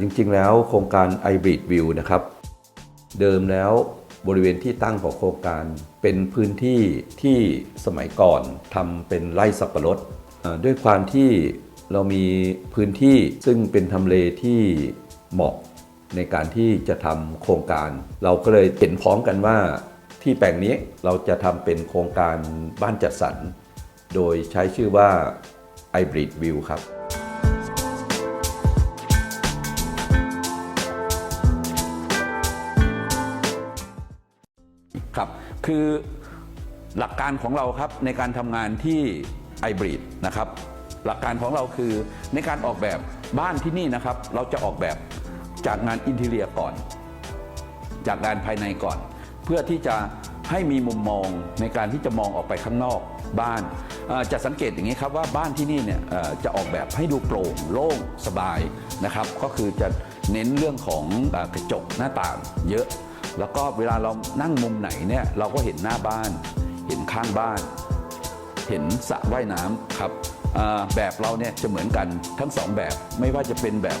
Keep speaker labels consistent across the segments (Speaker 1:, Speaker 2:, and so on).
Speaker 1: จริงๆ แล้วโครงการ i b r i d View นะครับ เดิมแล้วบริเวณที่ตั้งของโครงการเป็นพื้นที่ที่สมัยก่อนทำเป็นไร่สับปะรดด้วยความที่เรามีพื้นที่ซึ่งเป็นทำเลที่เหมาะในการที่จะทำโครงการ เราก็เลยเห็นพร้อมกันว่าที่แปลงนี้เราจะทำเป็นโครงการบ้านจัดสรร โดยใช้ชื่อว่า i b r i d View ครับ
Speaker 2: ครับ คือหลักการของเราครับในการทำงานที่ไอบริดนะครับ หลักการของเราคือในการออกแบบบ้านที่นี่นะครับ เราจะออกแบบจากงานอินเทเรียก่อน จากงานภายในก่อน เพื่อที่จะให้มีมุมมองในการที่จะมองออกไปข้างนอกบ้านจะสังเกตอย่างนี้ครับว่าบ้านที่นี่เนี่ยจะออกแบบให้ดูโปร่งโล่งสบายนะครับ ก็คือจะเน้นเรื่องของกระจกหน้าต่างเยอะ แล้วก็เวลาเรานั่งมุมไหนเนี่ยเราก็เห็นหน้าบ้าน เห็นข้างบ้าน เห็นสระว่ายน้ำครับอ่าแบบเราเนี่ยจะเหมือนกันทั้งสองแบบไม่ว่าจะเป็นแบบ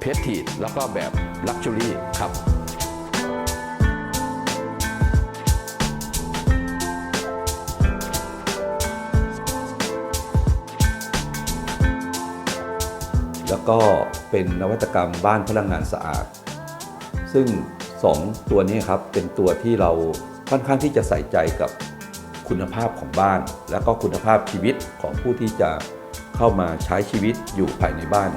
Speaker 2: เพสทีดแล้วก็แบบลักชัวรี่ครับ
Speaker 1: แล้วก็เป็นนวัตกรรมบ้านพลังงานสะอาด ซึ่ง 2 ตัวนี้ครับเป็นตัวที่เราค่อนข้างที่จะใส่ใจกับคุณภาพของบ้าน และก็คุณภาพชีวิตของผู้ที่จะเข้ามาใช้ชีวิตอยู่ภายในบ้าน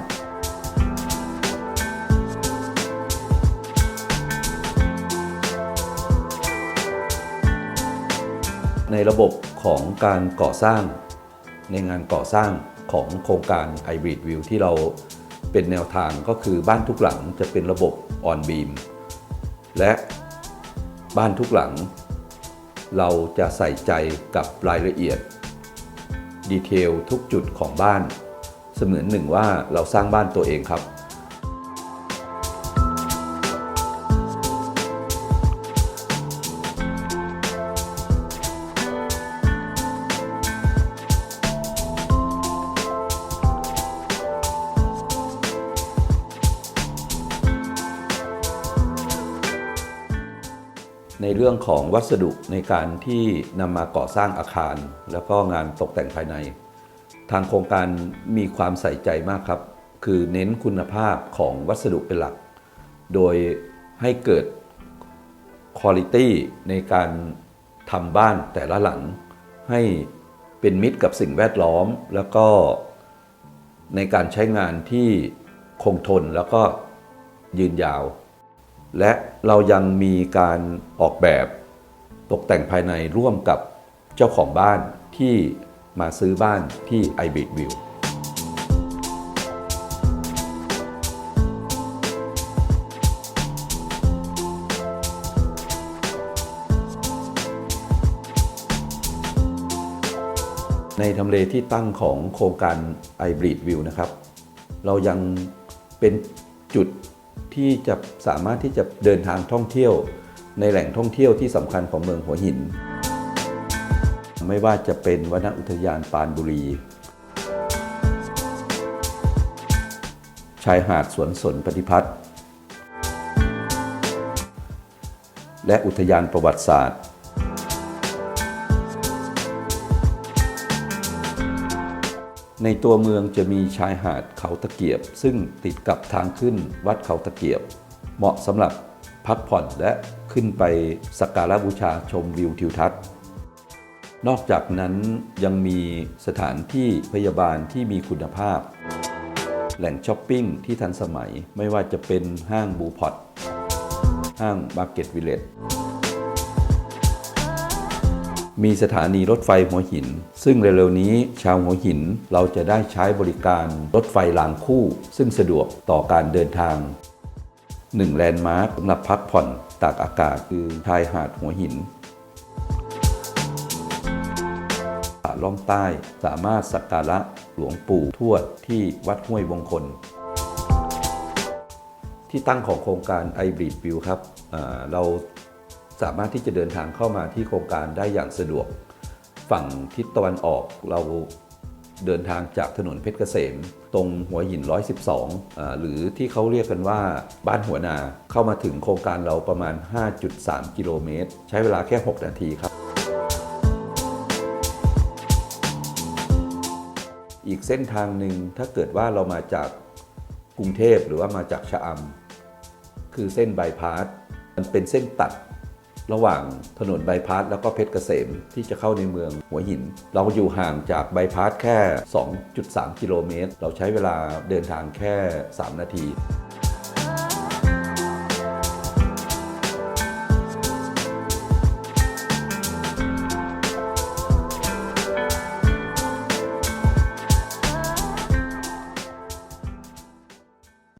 Speaker 1: ในระบบของการก่อสร้างในงานก่อสร้างของโครงการ Hybrid View ที่เรา เป็นแนวทางก็คือบ้านทุกหลังจะเป็นระบบออนบีมและบ้านทุกหลัง เราจะใส่ใจกับรายละเอียด ดีเทลทุกจุดของบ้าน เสมือนหนึ่งว่าเราสร้างบ้านตัวเองครับ ในเรื่องของวัสดุในการที่นำมาก่อสร้างอาคาร แล้วก็งานตกแต่งภายใน ทางโครงการมีความใส่ใจมากครับ คือเน้นคุณภาพของวัสดุเป็นหลัก โดยให้เกิดคุณภาพในการทำบ้านแต่ละหลัง ให้เป็นมิตรกับสิ่งแวดล้อม แล้วก็ในการใช้งานที่คงทนแล้วก็ยืนยาว และเรายังมีการออกแบบตกแต่งภายในร่วมกับเจ้าของบ้านที่มาซื้อบ้านที่ i b i t View ในทำเลที่ตั้งของโครงการ i b r i d View นะครับ เรายังเป็นจุด ที่จะสามารถที่จะเดินทางท่องเที่ยว ในแหล่งท่องเที่ยวที่สำคัญของเมืองหัวหิน ไม่ว่าจะเป็นวนอุทยานปานบุรี ชายหาดสวนสนปฏิพัฒน์และอุทยานประวัติศาสตร์ ในตัวเมืองจะมีชายหาดเขาตะเกียบ ซึ่งติดกับทางขึ้นวัดเขาตะเกียบ เหมาะสำหรับพักผ่อนและขึ้นไปสักการะบูชาชมวิวทิวทัศน์ นอกจากนั้นยังมีสถานที่พยาบาลที่มีคุณภาพ แหล่งช้อปปิ้งที่ทันสมัยไม่ว่าจะเป็นห้างบูพอตห้างมาร์เก็ตวิลเลจ มีสถานีรถไฟหัวหิน ซึ่งเร็วๆนี้ชาวหัวหินเราจะได้ใช้บริการรถไฟรางคู่ ซึ่งสะดวกต่อการเดินทางหนึ่งแลนด์มาร์คสำหรับพักผ่อนตากอากาศคือชายหาดหัวหินป่าล่องใต้สามารถสักการะหลวงปู่ทวดที่วัดห้วยวงคล ที่ตั้งของโครงการ i b r i d View ครับเรา สามารถที่จะเดินทางเข้ามาที่โครงการได้อย่างสะดวก ฝั่งทิศตะวันออกเราเดินทางจากถนนเพชรเกษม ตรงหัวหิน 112อ่าหรือที่เขาเรียกกันว่าบ้านหัวนาเข้ามาถึงโครงการเราประมาณ 5.3 กิโลเมตร ใช้เวลาแค่ 6 นาทีครับ อีกเส้นทางหนึ่งถ้าเกิดว่าเรามาจากกรุงเทพหรือว่ามาจากชะอำคือเส้นบายพาสมันเป็นเส้นตัด ระหว่างถนนบายพาสแล้วก็เพชรเกษมที่จะเข้าในเมืองหัวหิน เราอยู่ห่างจากบายพาสแค่ 2.3 กิโลเมตร เราใช้เวลาเดินทางแค่ 3 นาที